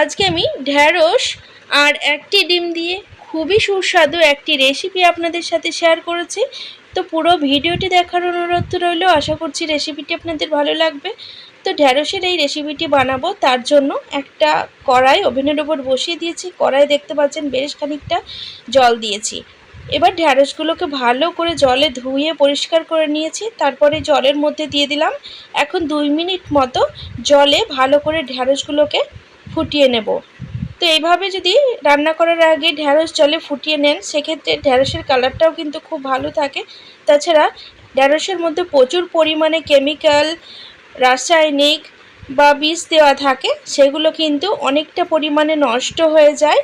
আজকে আমি ঢ্যাঁড়স আর একটি ডিম দিয়ে খুবই সুস্বাদু একটি রেসিপি আপনাদের সাথে শেয়ার করেছি। তো পুরো ভিডিওটি দেখার অনুরোধ রইল, আশা করছি রেসিপিটি আপনাদের ভালো লাগবে। তো ঢ্যাঁড়সের এই রেসিপিটি বানাবো, তার জন্য একটা কড়াই ওভেনের ওপর বসিয়ে দিয়েছি। কড়াই দেখতে পাচ্ছেন বেশ খানিকটা জল দিয়েছি। এবার ঢ্যাঁড়সগুলোকে ভালো করে জলে ধুয়ে পরিষ্কার করে নিয়েছি। তারপরে জলের মধ্যে দিয়ে দিলাম এখন দুই মিনিট মতো জলে ভালো করে ঢ্যাঁড়সগুলোকে ফুটিয়ে নেব। তো এইভাবে যদি রান্না করার আগে ঢ্যাঁড়স জলে ফুটিয়ে নেন, সেক্ষেত্রে ঢ্যাঁড়সের কালারটাও কিন্তু খুব ভালো থাকে। তাছাড়া ঢ্যাঁড়সের মধ্যে প্রচুর পরিমাণে কেমিক্যাল, রাসায়নিক বা বিষ দেওয়া থাকে, সেগুলো কিন্তু অনেকটা পরিমাণে নষ্ট হয়ে যায়।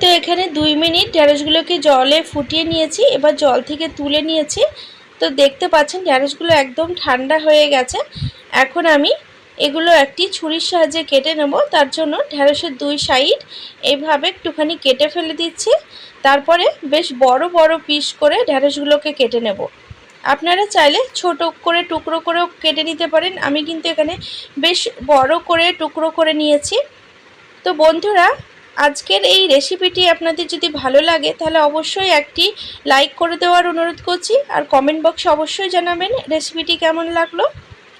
তো এখানে দুই মিনিট ঢ্যাঁড়সগুলোকে জলে ফুটিয়ে নিয়েছি, এবার জল থেকে তুলে নিয়েছি। তো দেখতে পাচ্ছেন ঢ্যাঁড়সগুলো একদম ঠান্ডা হয়ে গেছে। এখন আমি এগুলো একটি ছুরির সাহায্যে কেটে নেব। তার জন্য ঢ্যাঁড়সের দুই সাইড এইভাবে একটুখানি কেটে ফেলে দিচ্ছি। তারপরে বেশ বড় বড় পিস করে ঢ্যাঁড়সগুলোকে কেটে নেব। আপনারা চাইলে ছোট করে, টুকরো করেও কেটে নিতে পারেন। আমি কিন্তু এখানে বেশ বড় করে, টুকরো করে নিয়েছি। তো বন্ধুরা, আজকের এই রেসিপিটি আপনাদের যদি ভালো লাগে, তাহলে অবশ্যই একটি লাইক করে দেওয়ার অনুরোধ করছি। আর কমেন্ট বক্সে অবশ্যই জানাবেন রেসিপিটি কেমন লাগল।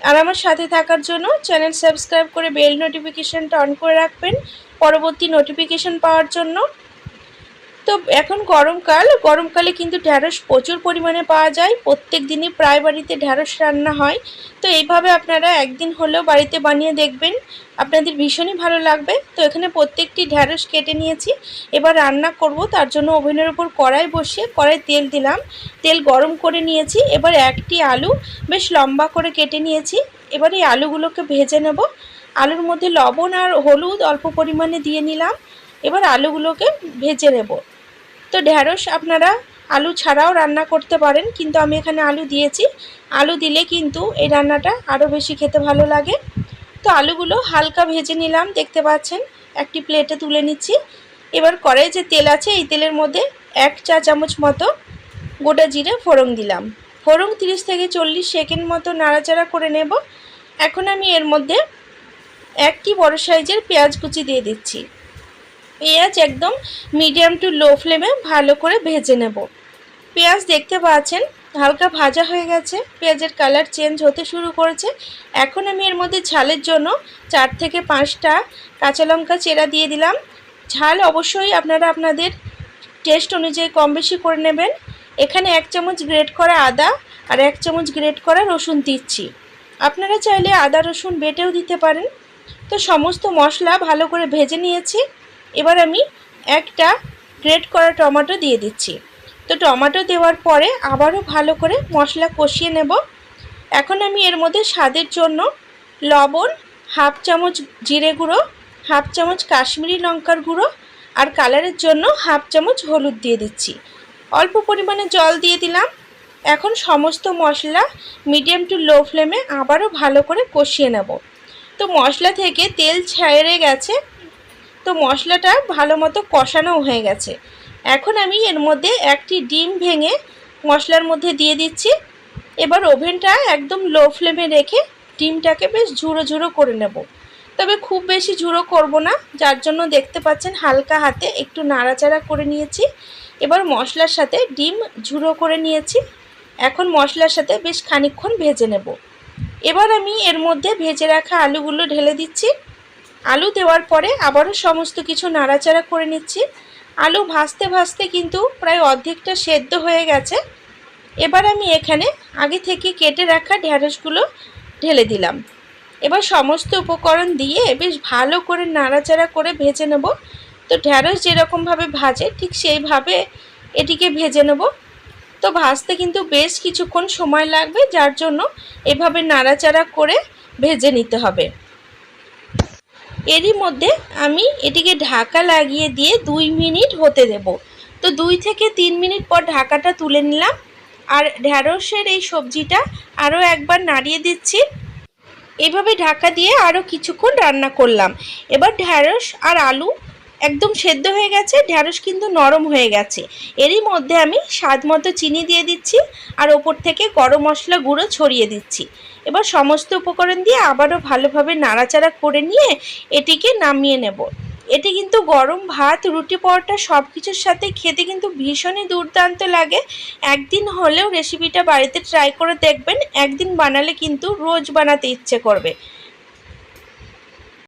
আর আমার সাথে থাকার জন্য চ্যানেল সাবস্ক্রাইব করে বেল নোটিফিকেশানটা অন করে রাখবেন। পরবর্তী নোটিফিকেশান পাওয়ার জন্য তো এখন গরমকাল গরমকালে কিন্তু ঢ্যাঁড়স প্রচুর পরিমাণে পাওয়া যায়। প্রত্যেক দিনই প্রায় বাড়িতে ঢ্যাঁড়স রান্না হয়। তো এইভাবে আপনারা একদিন হলেও বাড়িতে বানিয়ে দেখবেন। আপনাদের ভীষণই ভালো লাগবে। তো এখানে প্রত্যেকটি ঢ্যাঁড়স কেটে নিয়েছি। এবার রান্না করব। তার জন্য ওভেনের ওপর কড়াই বসিয়ে কড়াই তেল দিলাম। তেল গরম করে নিয়েছি। এবার একটি আলু বেশ লম্বা করে কেটে নিয়েছি। এবার এই আলুগুলোকে ভেজে নেব। আলুর মধ্যে লবণ আর হলুদ অল্প পরিমাণে দিয়ে নিলাম। এবার আলুগুলোকে ভেজে নেব। তো ঢ্যাঁড়স আপনারা আলু ছাড়াও রান্না করতে পারেন, কিন্তু আমি এখানে আলু দিয়েছি। আলু দিলে কিন্তু এই রান্নাটা আরও বেশি খেতে ভালো লাগে। তো আলুগুলো হালকা ভেজে নিলাম, দেখতে পাচ্ছেন, একটি প্লেটে তুলে নিচ্ছি। এবার কড়াই যে তেল আছে, এই তেলের মধ্যে এক চা চামচ মতো গোটা জিরে ফোড়ন দিলাম। ফোড়ন তিরিশ থেকে চল্লিশ সেকেন্ড মতো নাড়াচাড়া করে নেব। এখন আমি এর মধ্যে একটি বড় সাইজের পেঁয়াজ কুচি দিয়ে দিচ্ছি। পেঁয়াজ একদম মিডিয়াম টু লো ফ্লেমে ভালো করে ভেজে নেব। পেঁয়াজ দেখতে পাচ্ছেন, হালকা ভাজা হয়ে গেছে, পেঁয়াজের কালার চেঞ্জ হতে শুরু করেছে। এখন আমি এর মধ্যে ঝালের জন্য চার থেকে পাঁচটা কাঁচা লঙ্কা চেরা দিয়ে দিলাম। ঝাল অবশ্যই আপনারা আপনাদের টেস্ট অনুযায়ী কম বেশি করে নেবেন। এখানে এক চামচ গ্রেট করা আদা আর এক চামচ গ্রেট করা রসুন দিচ্ছি। আপনারা চাইলে আদা রসুন বেটেও দিতে পারেন। তো সমস্ত মশলা ভালো করে ভেজে নিয়েছি। এবার আমি একটা গ্রেট করা টমেটো দিয়ে দিচ্ছি। তো টমেটো দেওয়ার পরে আবারও ভালো করে মশলা কষিয়ে নেব। এখন আমি এর মধ্যে স্বাদের জন্য লবণ, হাফ চামচ জিরে গুঁড়ো, হাফ চামচ কাশ্মীরি লঙ্কার গুঁড়ো আর কালারের জন্য হাফ চামচ হলুদ দিয়ে দিচ্ছি। অল্প পরিমাণে জল দিয়ে দিলাম। এখন সমস্ত মশলা মিডিয়াম টু লো ফ্লেমে আবারও ভালো করে কষিয়ে নেব। তো মশলা থেকে তেল ছেড়ে গেছে। তো মশলাটা ভালো মতো কষানো হয়ে গেছে। এখন আমি এর মধ্যে একটি ডিম ভেঙে মশলার মধ্যে দিয়ে দিচ্ছি। এবার ওভেনটা একদম লো ফ্লেমে রেখে ডিমটাকে বেশ ঝুড়ো ঝুড়ো করে নেব। তবে খুব বেশি ঝুড়ো করব না, যার জন্য দেখতে পাচ্ছেন হালকা হাতে একটু নাড়াচাড়া করে নিয়েছি। এবার মশলার সাথে ডিম ঝুড়ো করে নিয়েছি। এখন মশলার সাথে বেশ খানিক্ষণ ভেজে নেব। এবার আমি এর মধ্যে ভেজে রাখা আলুগুলো ঢেলে দিচ্ছি। আলু দেওয়ার পরে আবারও সমস্ত কিছু নাড়াচাড়া করে নিচ্ছি। আলু ভাজতে ভাজতে কিন্তু প্রায় অর্ধেকটা সেদ্ধ হয়ে গেছে। এবার আমি এখানে আগে থেকে কেটে রাখা ঢ্যাঁড়সগুলো ঢেলে দিলাম। এবার সমস্ত উপকরণ দিয়ে বেশ ভালো করে নাড়াচাড়া করে ভেজে নেব। তো ঢ্যাঁড়স যেরকমভাবে ভাজে, ঠিক সেইভাবে এটিকে ভেজে নেব। তো ভাজতে কিন্তু বেশ কিছুক্ষণ সময় লাগবে, যার জন্য এভাবে নাড়াচাড়া করে ভেজে নিতে হবে। এরই মধ্যে আমি এটিকে ঢাকা লাগিয়ে দিয়ে দুই মিনিট হতে দেব। তো দুই থেকে তিন মিনিট পর ঢাকাটা তুলে নিলাম। আর ঢ্যাঁড়সের এই সবজিটা আরও একবার নাড়িয়ে দিচ্ছি। এভাবে ঢাকা দিয়ে আরও কিছুক্ষণ রান্না করলাম। এবার ঢ্যাঁড়স আর আলু একদম সেদ্ধ হয়ে গেছে ঢ্যাঁড়স কিন্তু নরম হয়ে গেছে। এরই মধ্যে আমি স্বাদ মতো চিনি দিয়ে দিচ্ছি আর ওপর থেকে গরম মশলা গুঁড়ো ছড়িয়ে দিচ্ছি। এবার সমস্ত উপকরণ দিয়ে আবারও ভালোভাবে নাড়াচাড়া করে নিয়ে এটিকে নামিয়ে নেব। এটি কিন্তু গরম ভাত, রুটি, পরোটা সব কিছুর সাথে খেতে কিন্তু ভীষণই দুর্দান্ত লাগে। একদিন হলেও রেসিপিটা বাড়িতে ট্রাই করে দেখবেন, একদিন বানালে কিন্তু রোজ বানাতে ইচ্ছে করবে।